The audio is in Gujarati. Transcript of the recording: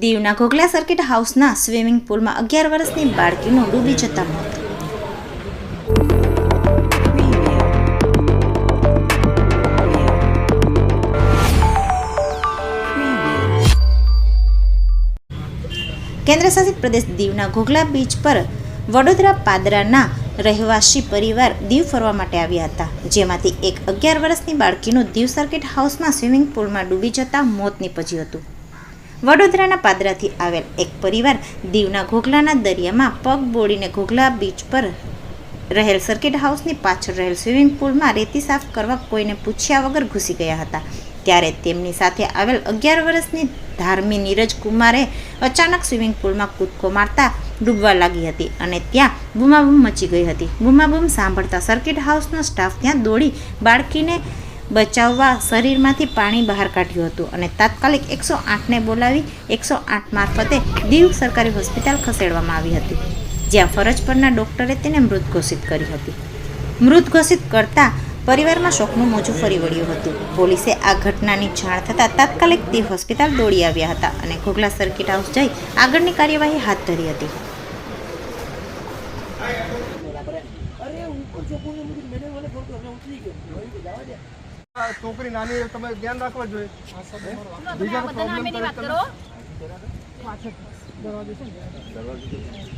દીવના ઘોઘલા સર્કિટ હાઉસના સ્વિમિંગ પુલમાં અગિયાર વર્ષની બાળકીનું ડૂબી જતા મોત. કેન્દ્રશાસિત પ્રદેશ દીવના ઘોઘલા બીચ પર વડોદરા પાદરાના રહેવાસી પરિવાર દીવ ફરવા માટે આવ્યા હતા, જેમાંથી એક અગિયાર વર્ષની બાળકીનું દીવ સર્કિટ હાઉસમાં સ્વિમિંગ પુલમાં ડૂબી જતા મોત નીપજ્યું હતું. વડોદરાના પાદરાથી આવેલ એક પરિવાર દીવના ઘોઘલાના દરિયામાં પગ બોળીને ઘોઘલા બીચ પર રહેલ સર્કિટ હાઉસની પાછળ રહેલ સ્વિમિંગ પુલમાં રેતી સાફ કરવા કોઈને પૂછ્યા વગર ઘૂસી ગયા હતા. ત્યારે તેમની સાથે આવેલ અગિયાર વર્ષની ધાર્મી નીરજ કુમારે અચાનક સ્વિમિંગ પુલમાં કૂદકો મારતા ડૂબવા લાગી હતી અને ત્યાં બૂમાબૂમ મચી ગઈ હતી. બૂમાબૂમ સાંભળતા સર્કિટ હાઉસનો સ્ટાફ ત્યાં દોડી બાળકીને બચાવવા શરીરમાંથી પાણી બહાર કાઢ્યું હતું અને તાત્કાલિક એકસો આઠને બોલાવી એકસો આઠ મારફતે દીવ સરકારી હોસ્પિટલ ખસેડવામાં આવી હતી, જ્યાં ફરજ પરના ડોક્ટરે તેને મૃત ઘોષિત કરી હતી. મૃત ઘોષિત કરતા પરિવારમાં શોકનું મોજું ફરી વળ્યું હતું. પોલીસે આ ઘટનાની જાણ થતાં તાત્કાલિક દીવ હોસ્પિટલ દોડી આવ્યા હતા અને ઘોઘલા સર્કિટ હાઉસ જઈ આગળની કાર્યવાહી હાથ ધરી હતી. આ છોકરી નાની છે, તમે ધ્યાન રાખવા જોઈએ. બીજા પ્રોબ્લેમ દરવાજો તમે